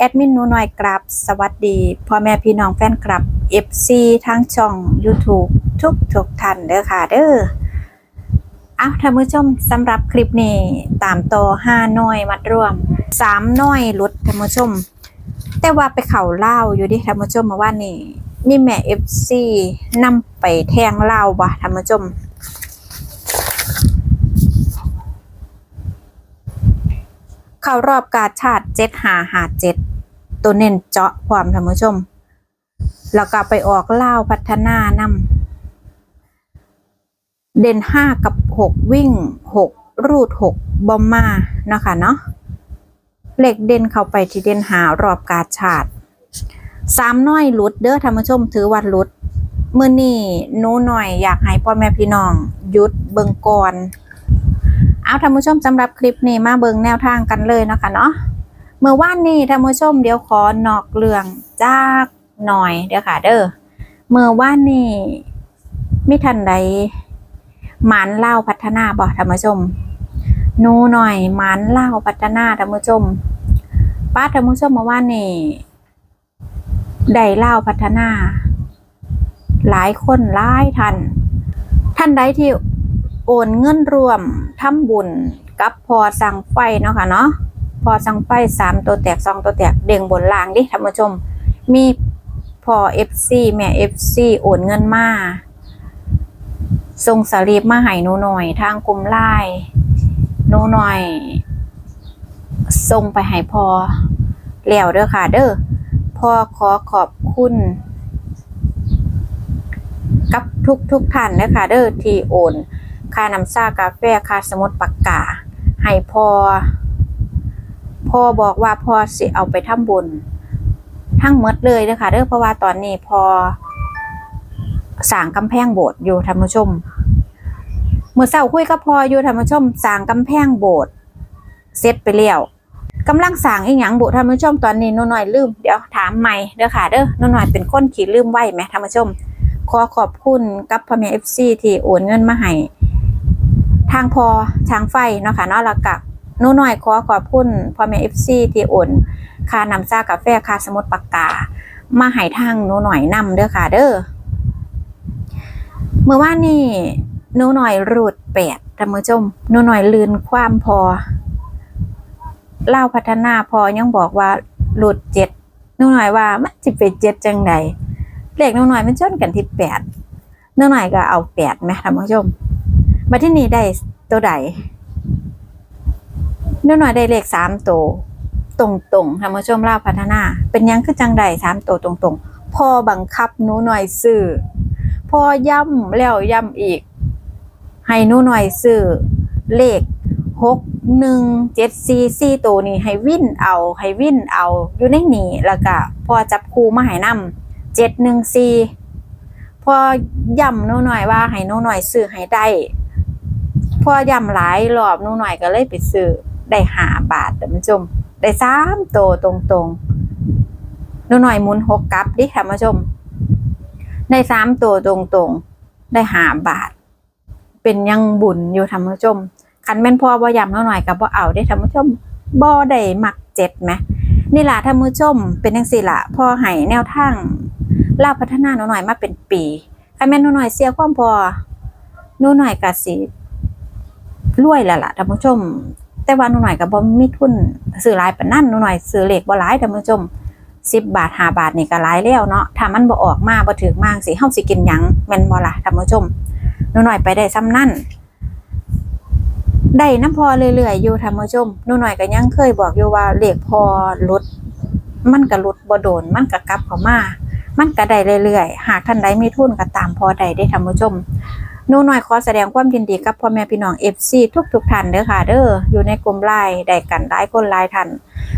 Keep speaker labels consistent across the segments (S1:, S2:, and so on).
S1: แอดมินหนูหน่อยกราบสวัสดีพ่อแม่พี่น้องแฟนคลับ FC ทั้งช่อง YouTube ทุกทุกท่านเด้อค่ะเด้อเอาท่านผู้ชมสำหรับคลิปนี้ตามต่อ5น้อยมัดรวม3น้อยลุดท่านผู้ชม แต่ว่าไปเข่าเล่าอยู่ดิท่านผู้ชมมาว่านี่มีแม่ FC นำไปแทงเล่าวบ่ท่านผู้ชมเข้ารอบกาชาติเจ็ดหาหาเจ็ด ตัวเน้นเจาะความท่านผู้ชม แล้วก็ไปออกเล่าพัฒนานำเด่นห้ากับหกวิ่งหกรูดหกบอมมานะคะเนาะเหล็กเด่นเข้าไปที่เด่นหารอบกาชาติสามน้อยลุดเด้อท่านผู้ชมถือวัดลุดเมื่อนี่หนูหน่อยอยากให้พ่อแม่พี่น้องยุดเบิงก่อนเอาท่านผู้ชมสำหรับคลิปนี้มาเบิงแนวทางกันเลยเนาะคะเนาะ เมื่อวานนี้ท่านผู้ชมเดี๋ยวขอนอกเรื่องจากหน่อยเดี๋ยวค่ะ เด้อเมื่อวานนี้มิทันใดหมานเล่าพัฒนาบอกท่านผู้ชมหนูหน่อยหมานเล่าพัฒนาท่านผู้ชมป้าท่านผู้ชมเมื่อวานนี้ได้เล่าพัฒนา หลายคนหลายท่านท่านใดที่โอนเงินรวมทำบุญกับพอสั่งไฟเนาะค่ะเนาะ พอสั่งไฟสามตัวแตกสองตัวแตกเด้งบนล่างดิท่านผู้ชม มีพอ FC แม่ FC โอนเงินมาส่งสลิปมาให้หนูหน่อย ทางกลุ่มไลน์หนูหน่อยส่งไปให้พอแล้วเด้อค่ะ เด้อพอขอขอบคุณ กับทุกทุกท่านนะคะเด้อที่โอน ค่าน้ำชากาแฟค่าสมุดปากกาให้พอ พ่อบอกว่าพ่อสิเอาไปทำบุญ ทั้งหมดเลยนะคะเด้อเพราะว่าตอนนี้พอสร้างกำแพงโบสถ์อยู่ท่านผู้ชมเมื่อเช้าคุยกับพออยู่ท่านผู้ชมสร้างกำแพงโบสถ์เสร็จไปแล้วกำลังสร้างอีหยังบุท่านผู้ชมตอนนี้นูหน่อยลืมเดี๋ยวถามใหม่เด้อค่ะเด้อนูหน่อยเป็นคนขี้ลืมไหวไหมท่านผู้ชม ขอขอบคุณกับพ่อแม่เอฟซีที่โอนเงินมาให้ทางพอทางไฟเนาะค่ะเนาะแล้วก็ห นูหน่อยขอขอบคุณพ่อแม่เอฟซีที่โอนค่านำซ่ากาแฟค่าสมุดปากกา มาให้ทางนูหน่อยนำเด้อค่ะเด้อเมื่อวานนี้หนูหน่อยรูดแปดท่านผู้ชมนูหน่อยลืนความพอเล่าพัฒนาพอยังบอกว่าหลุดเจ็ดนูหน่อยว่ามันสิเป็นเจ็ดจังใดเลขนูหน่อยมันชนกันที่แปดนูหน่อยก็เอาแปดไหมท่านผู้ชมมาที่นี่ได้ตัวใด นูหน่อยได้เลขสามตัวตรงตรงๆท่านผู้ชมเล่าพัฒนา เป็นยังคือจังใดสามตัวตรงตรงๆ พอบังคับหนูหน่อยซื้อพอย้ำแล้วย้ำอีก ให้หนูหน่อยซื้อเลขหกหนึ่งเจ็ดสี่สี่ตัวนี้ให้วิ่นเอา ให้วิ่นเอาอยู่ในนี้แล้วก็พอจับคูมาให้นำเจ็ดหนึ่งสี่พอย่ำหนูหน่อยว่าให้หนูหน่อยซื้อให้ได้ พอย่ำหลายรอบหนูหน่อยก็เลยไปซื้อ ได้หาบาทแต่านผู้ชม ได้สามโตตรงๆนูหน่อยหมุนหกกลับดิค่ะผู้ชม ได้สามตัวตรงๆได้หาบาท เป็นยังบุญอยู่ท่านผู้ชมคันแม่นพ่อบ่ยำหนูหน่อยกับบ่เอาได้ท่านผู้ชมบ่ได้หมักเจ็ดไหมนี่ล่ะท่านผู้ชม เป็นจังซี่ล่ะพ่อให้แนวทางเล่าพัฒนาหนูหน่อยมาเป็นปีคันแม่นหนูหน่อยเสียความพอหนูหน่อยก็สิรวยแล้วล่ะท่านผู้ชม แต่ว่าหนูหน่อยก็บ่มีทุนซื้อหลายปานนั้นหนูหน่อยซื้อเลขบ่หลายท่านผู้ชม10บาท5บาทนี่ก็หลายแล้วเนาะถ้ามันบ่ออกมาบ่ถึกมากสิเฮาสิกินหยังแม่นบ่ล่ะท่านผู้ชมหนูหน่อยไปได้ซ้ำนั่นได้น้ำพอเรื่อยๆอยู่ท่านผู้ชมหนูหน่อยก็ยังเคยบอกอยู่ว่าเลขพอลดมันก็ลดบ่โดน มันก็กลับเข้ามา มันก็ได้เรื่อยๆ หากท่านใดมีทุนก็ตามพอใดได้ท่านผู้ชม นูน่อยขอแสดงความยินดีกับพ่อแม่พี่น้อง FC ทุกๆท่านเด้อค่ะ เด้ออยู่ในกลุ่มไลน์ได้กันหลายคนหลายท่าน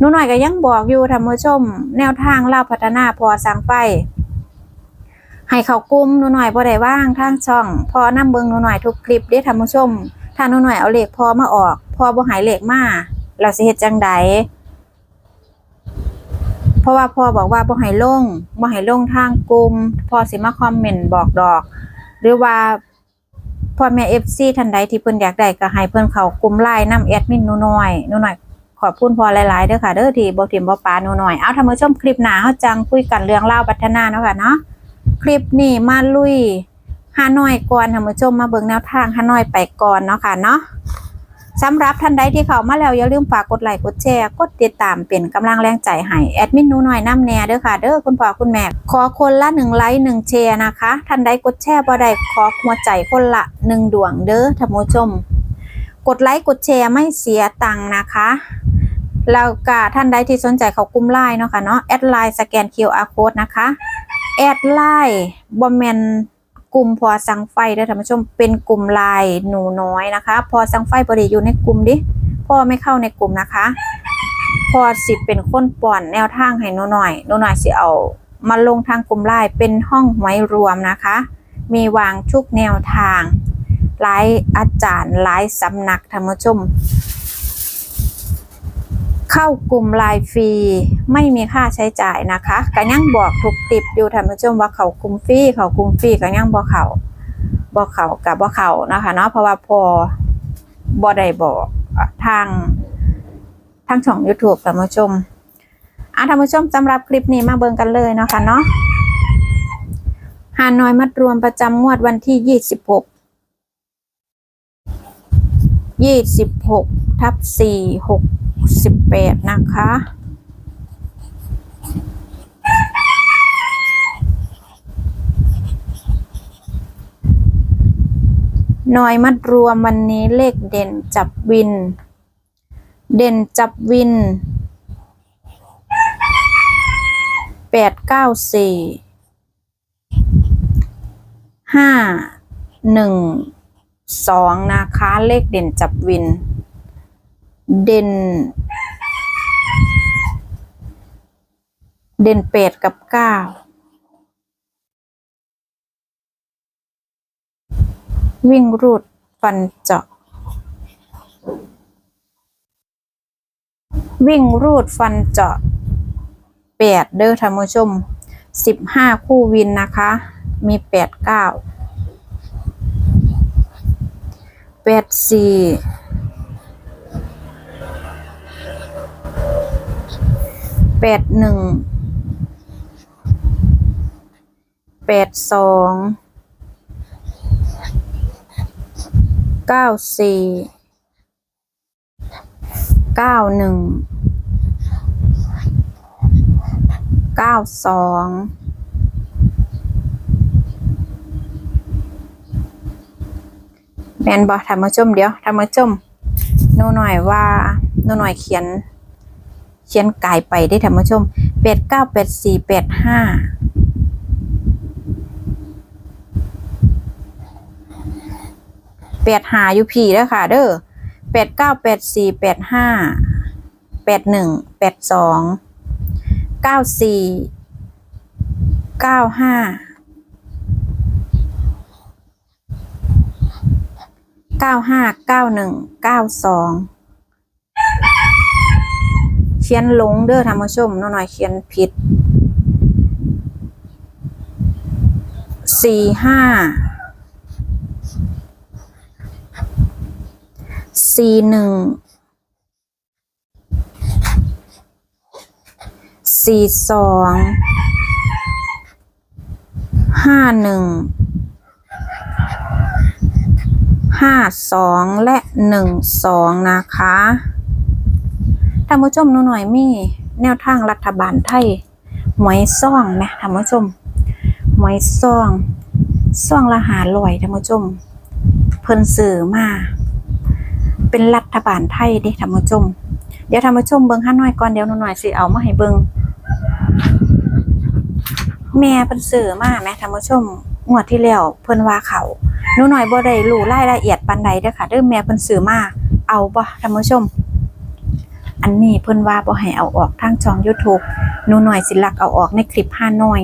S1: นูน่อยก็ยังบอกอยู่ท่านผู้ชม แนวทางเล่าพัฒนาพอสร้างไฟให้เขากลุ่มนูน่อยบ่ได้ว่างทางช่อง พอนำเบิ่งนูน่อยทุกคลิปเด้อท่านผู้ชมถ้านูน่อยเอาเลขพอมาออก พอบ่หายเลขมาเราสิเฮ็ดจังใดเพราะว่าพ่อบอกว่าบ่ให้ลงบ่ให้ลงทางกลุ่มพ่อสิมาคอมเมนต์บอกดอก หรือว่า พ่อแม่เอฟซีท่านใดที่เพิ่นอยากได้ก็ให้เพิ่นเขากลุ่มไลน์นำแอดมินหนูน้อยหนูน้อยขอบคุณพอหลายๆเด้อค่ะเด้อที่บ่ถิ่มบ่ปาหนูหน่อยเอาท่านผู้ชมคลิปหน้าเฮาจังคุยกันเรื่องเล่าวพัฒนาเนาะค่ะเนาะคลิปนี้มาลุยฮานอยก่อนท่านผู้ชมมาเบิ่งแนวทางฮานอยไปก่อนเนาะค่ะเนาะ สำหรับท่านใดที่เข้ามาแล้วอย่าลืมฝากกดไลค์กดแชร์กดติดตามเป็นกำลังแรงใจให้แอดมินนูหน่อยน้ำแน่เด้อค่ะเด้อคุณพ่อคุณแม่ ขอคนละหนึ่งไลค์หนึ่งแชร์นะคะ ท่านใดกดแชร์บ่ได้ขอหัวใจคนละหนึ่งดวงเด้อท่านผู้ชม กดไลค์กดแชร์ไม่เสียตังค์นะคะแล้วก็ท่านใดที่สนใจเขากลุ่มไลน์เนาะค่ะเนาะแอดไลน์สแกน QR code นะคะแอดไลน์บอมเมน กลุ่มพอสังไฟเด้ท่านผู้ชมเป็นกลุ่มลน์หนูน้อยนะคะ พอสังไฟบริอยู่ในกลุ่มดิพ่อไม่เข้าในกลุ่มนะคะ พอสิเป็นคนป่อนแนวทางให้หนูหน่อยหนูหน่อยสิเอามาลงทางกลุ่มลน์เป็นห้องหวยรวมนะคะ มีวางทุกแนวทางหลายอาจารย์หลายสำนักธรรมชม เข้ากลุ่มไลน์ฟรีไม่มีค่าใช้จ่ายนะคะก็ยังบอกทุกติปอยู่ธรรมชมว่าเขากลุ่มฟรีเขากลุ่มฟรีก็ยังบอกเขาบอกเขากับบอกเขานะคะเนาะเพราะว่าพอบอได้บอกทางทางช่อง YouTube ธรรมชมอะธรรมชมสำหรับคลิปนี้มาเบิ่งกันเลยเนาะคะเนาะหาน้อยมัดรวมประจำงวดวันที่ 26ยี่สิบหกทับสี่หก สิบแปดนะคะหน่อยมัดรวมวันนี้เลขเด่นจับวิน เด่นจับวินแปดเก้าสี่ห้าหนึ่งสองนะคะ เลขเด่นจับวิน เด่น เด่นเป็ดกับเก้าวิ่งรูดฟันเจาะ วิ่งรูดฟันเจาะแปดเด้อท่านผู้ชมสิบห้าคู่วินนะคะ มีแปดเก้าแปดสี่ ปดหนึ่งแปดสองเก้าสี่เก้าหนึ่งเก้าสองแมนบอทำมาจมเดี๋ยวทำมาจมหนูหน่อยว่าหนูหน่อยเขียน เขียนไก่ไปได้ทำมาชมเป็ดเก้าเป็ดสี่เป็ดห้าเป็ดหาอยู่พี่แล้วค่ะ เด้อเป็ดเก้าเป็ดสี่เป็ดห้าเป็ดหนึ่งเป็ดสองเก้าสี่เก้าห้าเก้าห้าเก้าหนึ่งเก้าสอง เขียนหลงเด้อท่านผู้ชมน้องหน่อยเขียนผิดสี่ห้าสี่หนึ่งสี่สองห้าหนึ่งห้าสองและหนึ่งสองนะคะ ท่านผู้ชมหนูหน่อยมีแนวทางรัฐบาลไทยหมวยซ่องไหมท่านผู้ชมหมวยซ่องซ่องละหาลอยท่านผู้ชม เพิ่นสื่อมา เป็นรัฐบาลไทยดิท่านผู้ชม เดี๋ยวท่านผู้ชมเบิ่งห้าน้อยก่อนเดี๋ยวหนูหน่อยสิเอามาให้เบิ่งแม่เพิ่นสื่อมาแม่ท่านผู้ชมงวดที่แล้วเพิ่นว่าเขาหนูหน่อยบ่ได้รู้รายละเอียดปานใดเด้อค่ะเด้อแม่เพิ่นซื้อมาเอาบ่ท่านผู้ชม อันนี้เพิ่นว่าบ่ให้เอาออกทางช่อง YouTube หนูหน่อยสิลักเอาออกในคลิปห้าน้อย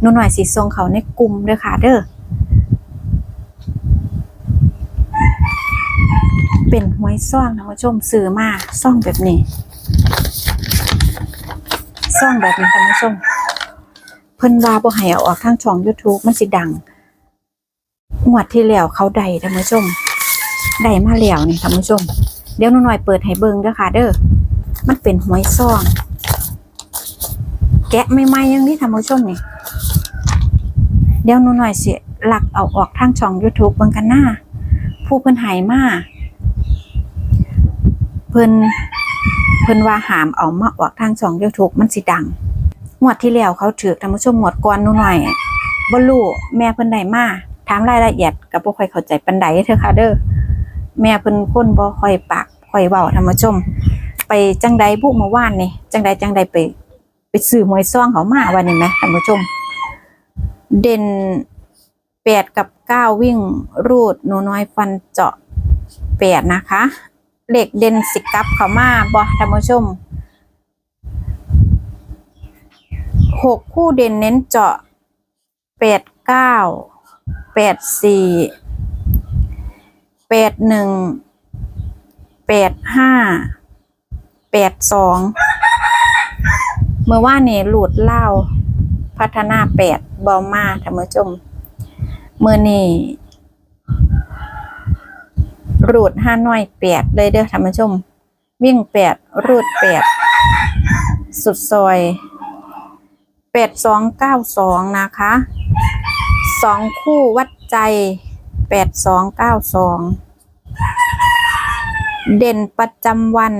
S1: หนูหน่อยสิส่งเขาในกลุ่มเด้อค่ะเด้อเป็นหวยซ่องท่านผู้ชมซื้อมาซ่องแบบนี้ซ่องแบบนี้ท่านผู้ชมเพิ่นว่าบ่ให้เอาออกทางช่อง YouTube มันสิดังงวดที่แล้วเขาได้ท่านผู้ชมได้มาแล้วนี่ท่านผู้ชม เดี๋ยวหนูหน่อยเปิดให้เบิ่งเด้อค่ะเด้อ มันเป็นหวยซ่อง แกะไม่ไมๆยังนี่ท่านผู้ชมนี่เดี๋ยวหนูหน่อยสิหลักเอาออกทางช่อง YouTube เบิ่งกันหน้า ผู้เพิ่นหายมาเพิ่นเพิ่นว่าหามเอามาออกทางช่อง YouTube มันสิดังงวดที่แล้วเขาถือท่านผู้ชมงวดก่อนหนูหน่อยบ่รู้แม่เพิ่นได้มาถามรายละเอียดก็บ่ค่อยเข้าใจปานใดเด้อค่ะเด้อแม่เพิ่นคนบ่ค่อยปากค่อยเว้าท่านผู้ชม ไปจังใดบุเมื่อวานนี่จังใดจังใดไป ไปซื้อหวยซ่องเขามาวันนี้ไหมท่านผู้ชม เด่นแปดกับเก้าวิ่งรูดหนูน้อยฟันเจาะแปดนะคะเลขเด่นสิกับเขามาบอท่านผู้ชมหกคู่เด่นเน้นเจาะแปดเก้าแปดสี่แปดหนึ่งแปดห้า แปดสองเมื่อว่านี่หลุดเล่าพัฒนาแปดบอมาท่านผู้ชมเมื่อนี่รูดห้าน้อยแปดเลยเด้อท่านผู้ชม วิ่งแปดรูดแปดสุดซอยแปดสองเก้าสองนะคะสองคู่วัดใจแปดสองเก้าสองเด่นประจำวัน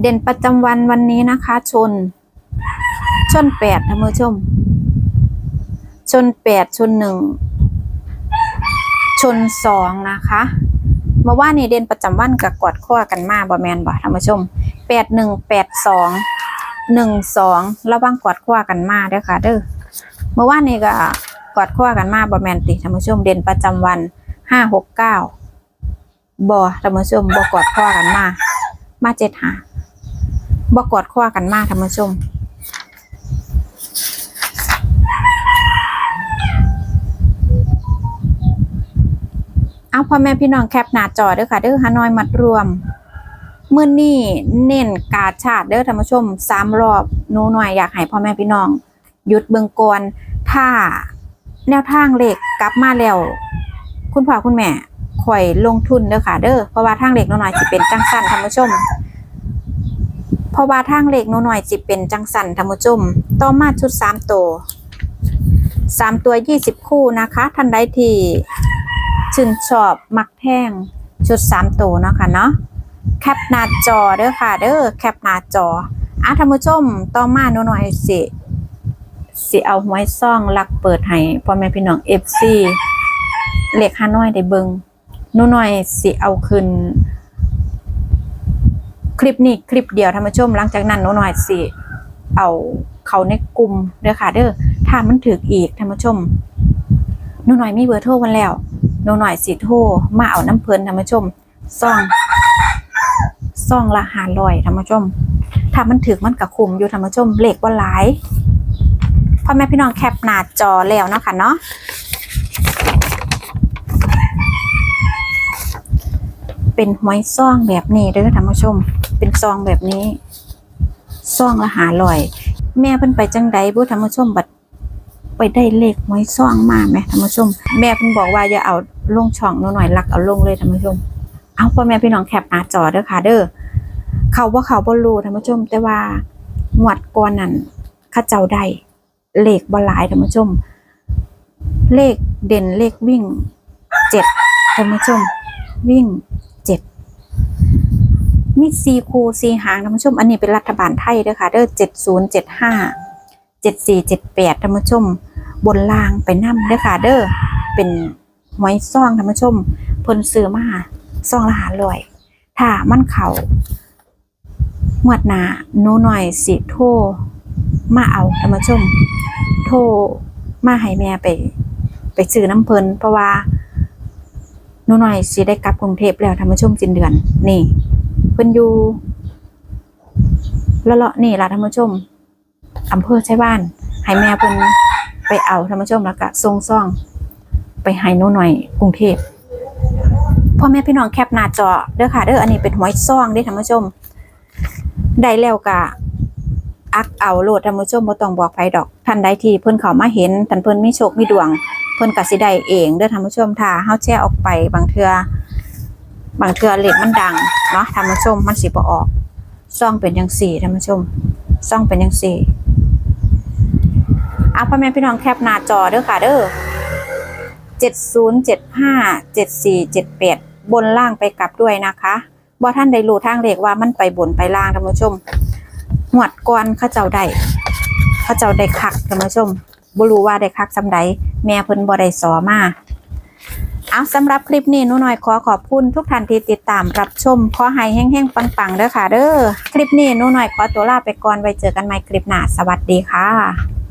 S1: เด่นประจำวันวันนี้นะคะ ชน ชนแปดท่านผู้ชม ชนแปดชนหนึ่งชนสองนะคะเมื่อว่านนี่เด่นประจำวันกับกอดข้อกันมาบ่แมนบ่ท่านผู้ชมแปดหนึ่งแปดสองหนึ่งสองระวังกอดข้อกันมาเด้อค่ะ เด้อเมื่อว่านนี่ก็กอดข้อกันมาบ่แมนติท่านผู้ชมเด่นประจำวันห้าหกเก้า บ่ท่านผู้ชมบ่กอดข้อกันมา มาเจ็ดหาบกอดข้อกันมาท่านผู้ชมเอาพ่อแม่พี่น้องแคปหน้าจอเด้อค่ะ เด้อฮานอยมัดรวมมื้อนี้เน้นกาชาติเด้อท่านผู้ชมสามรอบหนูหน่อยอยากให้พ่อแม่พี่น้องหยุดเบิ่งก่อนถ้าแนวทางเลขกลับมาแล้ว คุณพ่อคุณแม่ ข่อยลงทุนเด้อค่ะ เด้อเพราะว่าทางเลขหนูหน่อยสิเป็นจังสันท่านผู้ชมเพราะว่าทางเลขหนูหน่อยจิเป็นจังสันธรรมจุมต่อมาชุดสามตัวสามตัวยี่สิบคู่นะคะท่านใดที่ชื่นชอบมักแท่งชุดสามตัวเนาะค่ะเนาะแคปหน้าจอเด้อค่ะ เด้อแคปหน้าจออะท่านผู้ชมต่อมาหนูหน่อยสิสิเอาหวยซ่องลักเปิดให้พ่อแม่พี่น้องเอฟซีเลขฮานอยได้เบิง หนูหน่อยสิเอาขึ้น คลิปนี้คลิปเดียวท่านผู้ชมหลังจากนั้นหนูหน่อยสิเอาเขาในกลุ่มเด้อค่ะเด้อถ้ามันถึกอีกท่านผู้ชมหนูหน่อยมีเบอร์โทรกันแล้วหนูหน่อยสิโทรมาเอาน้ำเพลินท่านผู้ชมซ่องซ่องละหาลอยท่านผู้ชม ถ้ามันถึกมันกับคุมอยู่ท่านผู้ชมเลขว่าหลายพ่อแม่พี่น้องแคปหน้าจอแล้วเนาะค่ะเนาะ เป็นหวยซ่องแบบนี้เด้อท่านผู้ชม เป็นซองแบบนี้ซองละหาลอย แม่เพิ่นไปจังใดบ่ท่านผู้ชมบัดไปได้เลขหวยซ่องมาแหมท่านผู้ชม แม่เพิ่นบอกว่าอย่าเอาลงช่องหนูหน่อยลักเอาลงเลยท่านผู้ชม เอาพ่อแม่พี่น้องแคปหน้าจอเด้อค่ะเด้อเขาบ่าเขาบ่รู้ท่านผู้ชม แต่ว่างวดก่อนนั้นเขาเจ้าได้เลขบ่หลายท่านผู้ชม เลขเด่นเลขวิ่งเจ็ดท่านผู้ชม วิ่ง มีซีคูซีหางท่านผู้ชม อันนี้เป็นรัฐบาลไทยเด้อค่ะเด้อเจ็ดศูนย์เจ็ดห้าเจ็ดสี่เจ็ดแปดท่านผู้ชม บนล่างไปนั่เด้อค่ะเด้อเป็นหวยซ่องท่านผู้ชมเพิ่นซื้อมาซ่องละหาลอย ถ้ามันเข่าหวดหนาหนูหน่อยสิโทมาเอาท่านผู้ชม โทมาให้แม่ไป ไปซื้อน้ำเพิ่นเพราะว่าหนูหน่อยสิได้กลับกรุงเทพแล้วท่านผู้ชมสิ้นเดือนนี่ เพิ่นอยู่ละเลาะนี่ล่ะท่านผู้ชมอำเภอใช้บ้านให้แม่เพิ่นไปเอาท่านผู้ชมแล้วก็ส่งซ่อง ไปให้หนูหน่อยกรุงเทพพ่อแม่พี่น้องแคปหน้าจอเด้อค่ะเด้ออันนี้เป็นหวยซ่องเด้ท่านผู้ชมได้แล้วก็อักเอาโลดท่านผู้ชมบ่ต้องบอกไผดอกท่านใดที่เพิ่นเขามาเห็นท่านเพิ่นมีโชคมีดวง เพิ่นก็สิได้เองเด้อท่านผู้ชมถ้าเฮาแชร์ออกไปบางเทื่อ บางเทือเลขมันดังเนาะท่านผู้ชมมันสิบ่ออกซ่องเป็นจังซี่ท่านผู้ชมซ่องเป็นจังซี่เอาพ่อแม่พี่น้องแคปหน้าจอเด้อค่ะเด้อ7075 7478บนล่างไปกลับด้วยนะคะบ่ท่านได้รู้ทางเลขว่ามันไปบนไปล่างท่านผู้ชมหวดก่อนเขาเจ้าได้เขาเจ้าได้คักท่านผู้ชมบ่รู้ว่าได้คักซำใดแม่เพิ่นบ่ได้สอมา เอาสำหรับคลิปนี้หนูน้อยขอขอบคุณทุกท่านที่ติดตามรับชมขอให้แห้งๆปังๆเด้อค่ะเด้อคลิปนี้หนูน้อยขอตัวลาไปก่อนไว้เจอกันใหม่คลิปหน้าสวัสดีค่ะ